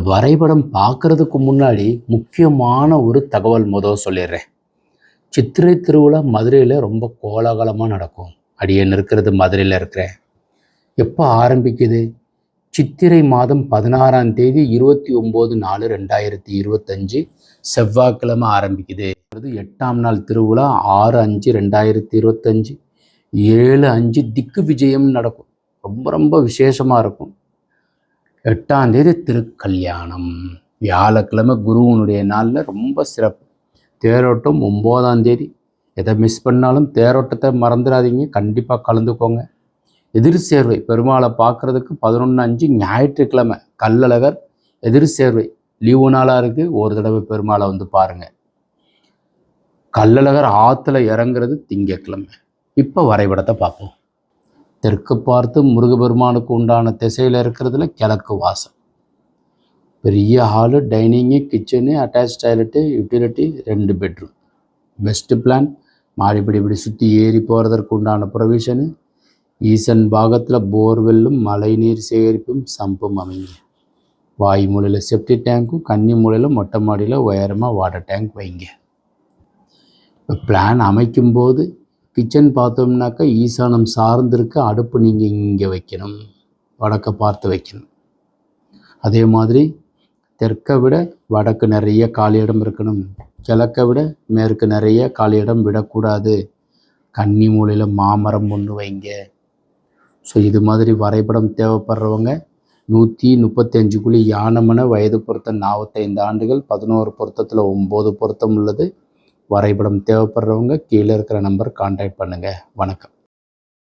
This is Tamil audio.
வரைபடம் பார்க்கறதுக்கு முன்னாடி முக்கியமான ஒரு தகவல் முதல் சொல்லிடுறேன். சித்திரை திருவிழா மதுரையில் ரொம்ப கோலாகலமாக நடக்கும். அடியன் இருக்கிறது மதுரையில் இருக்கிறேன் எப்போ ஆரம்பிக்குது? சித்திரை மாதம் பதினாறாம் தேதி இருபத்தி ஒம்பது நாலு ரெண்டாயிரத்தி இருபத்தஞ்சு செவ்வாய்க்கிழமை ஆரம்பிக்குது. எட்டாம் நாள் திருவிழா ஆறு அஞ்சு ரெண்டாயிரத்தி இருபத்தஞ்சு. ஏழு அஞ்சு திக்கு விஜயம் நடக்கும். ரொம்ப ரொம்ப விசேஷமாக இருக்கும். எட்டாம் தேதி திருக்கல்யாணம். வியாழக்கிழமை குருவனுடைய நாளில் ரொம்ப சிறப்பு. தேரோட்டம் ஒம்போதாம் தேதி. எதை மிஸ் பண்ணாலும் தேரோட்டத்தை மறந்துடாதீங்க. கண்டிப்பாக கலந்துக்கோங்க. எதிர் சேர்வை பெருமாளை பார்க்குறதுக்கு பதினொன்று அஞ்சு ஞாயிற்றுக்கிழமை கல்லழகர் எதிர் சேர்வை. லீவு நாளாக இருக்குது ஒரு தடவை பெருமாளை வந்து பாருங்கள் கல்லழகர் ஆற்றுல இறங்குறது திங்கக்கிழமை இப்போ வரைபடத்தை பார்ப்போம். தெற்கு பார்த்து முருகபெருமானுக்கு உண்டான திசையில் இருக்கிறதுல கிழக்கு வாசல். பெரிய hall dining kitchen attach toilet utility ரெண்டு பெட்ரூம் பெஸ்ட்டு பிளான் மாடிப்படி இப்படி சுற்றி ஏறி போகிறதற்கு உண்டான ப்ரொவிஷனு ஈசன் பாகத்தில் போர்வெல்லும் மழைநீர் சேகரிப்பும் சம்பும் அமைங்க வாய் மூலையில் செப்டி டேங்க்கும் கன்னி மூலையில் மொட்டை மாடியில் உயரமாக வாட்டர் டேங்க் வைங்க. இப்போ பிளான் அமைக்கும்போது கிச்சன் பார்த்தோம்னாக்கா ஈசானம் சார்ந்திருக்க அடுப்பு நீங்கள் இங்கே வைக்கணும். வடக்க பார்த்து வைக்கணும். அதே மாதிரி தெற்கை விட வடக்கு நிறைய காலி இடம் இருக்கணும். கிழக்கை விட மேற்கு நிறைய காலி இடம் விடக்கூடாது. கன்னி மூலையில் மாமரம் ஒன்று வைங்க. ஸோ இது மாதிரி வரைபடம் தேவைப்படுறவங்க நூற்றி முப்பத்தஞ்சுக்குள்ளி யானமன வயது பொருத்தம் நாற்பத்தைந்து ஆண்டுகள் பதினோரு பொருத்தத்தில் ஒம்பது பொருத்தம் உள்ளது. வரைபடம் தேவைப்படுறவங்க கீழே இருக்கிற நம்பர் கான்டாக்ட் பண்ணுங்கள் வணக்கம்.